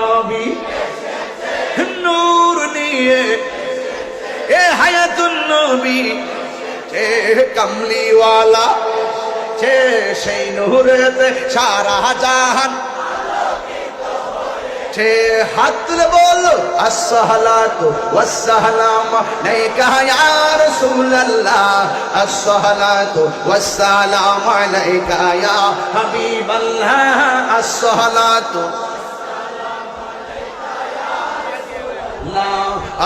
নবী। নূর নিয়ে এ হায়াতুন নবী। এ কামলিওয়ালা, সে সেই নূরেতে সারা জাহান। সে হাত বলো, আসসালাতু ওয়াসসালাম আলাইকা ইয়া রাসূলুল্লাহ। আসসালাতু ওয়াসসালাম আলাইকা ইয়া হাবিবাল্লাহ। আসসালাতু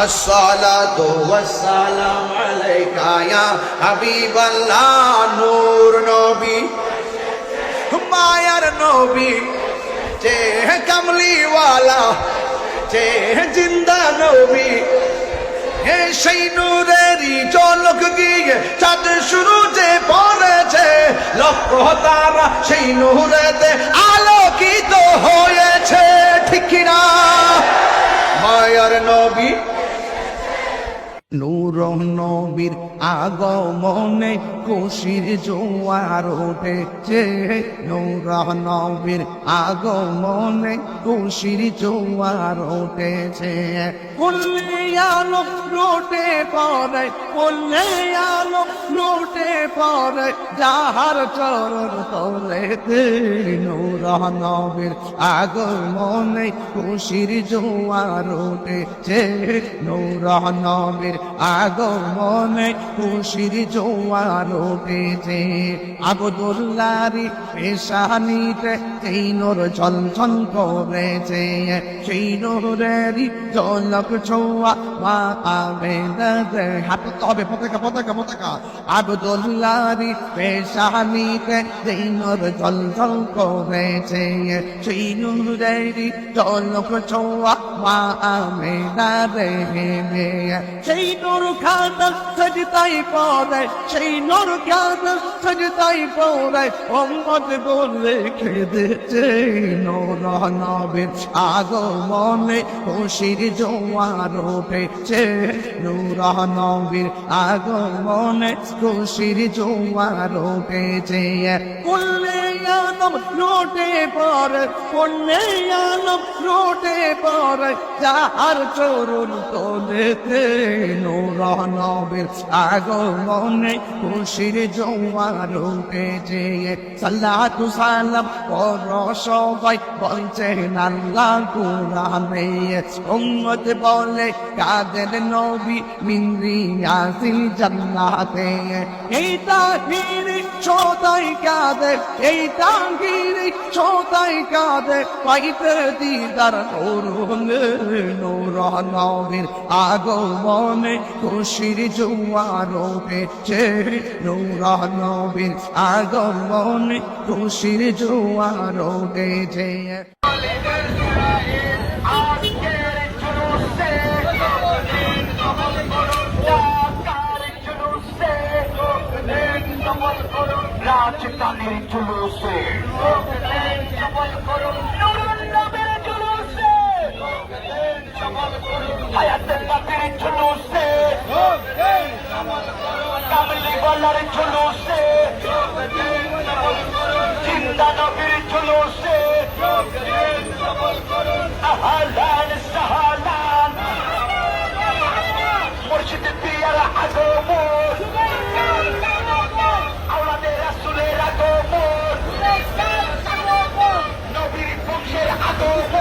الصلاة والسلام عليك يا حبيب الله نور نبي মায়ার নবী যে কামলিওয়ালা যে জিন্দা নবী হে সেই নূরেরই চলক গিয়ে চাঁদ শুরু যে পড়েছে লক্ষ তারা সেই নূরেতে নূর নবীর আগমনে খুশির জোয়ার উঠেছে। নূর নবীর আগমনে খুশির জোয়ার উঠেছে। বললে আলো লোটে পরে বললে আলো লোটে পরে যাহার চরণ তোলেতে নূর নবীর আগমনে খুশির জোয়ার উঠেছে। নূর নবীর আগমনে খুশির জোয়ার উঠেছে। আবদুল্লারি পেশানিতে সেই নোর ঝলঝল করেছে, সেই নোরেরই জলক ছোয়া মা আবেদে হাত তবে পতাকা পতাকা পতাকা। আবদুল্লারি পেশানিতে সেই নোর ঝলঝল করেছে, সেই নোরেরই জলক ছোয়া মা আবেদে সেই নোর খাতা সজতাই পরে, সেই নোর খাতা সজতাই পরে অম্মদ বলে খেদেছে নোর নবের আগমনে খুশির জোয়ার উঠেছে নূর নবীর আগমনে খুশির জোয়ার উঠেছে বললে আলম লোটে পরে বললে আলম লোটে পরে, যাহার চরণ তোলেতে নূর নবীর আগমনে খুশির জোয়ার উঠেছে সাল্লাতু সালাম পর সবাই বলছেন আল্লাহ কুরআনে, উম্মত বলে কাদের নবী মিনরি আসিল জান্নাতে। এই তাহিরি ছোটাই কাদের এই তাহিরি ছোটাই কাদের পাইতে দিদার করুন নূর নবীর আগমনে, খুশির জোয়ার উঠেছে নূর নবীর আগমনে, খুশির জোয়ার উঠেছে রাজধানীর জুলুসে হায়াতের পাখির জুলুসে কামলি বলার জুলুসে জিন্দা নবীর জুলুসে আহলান Oh,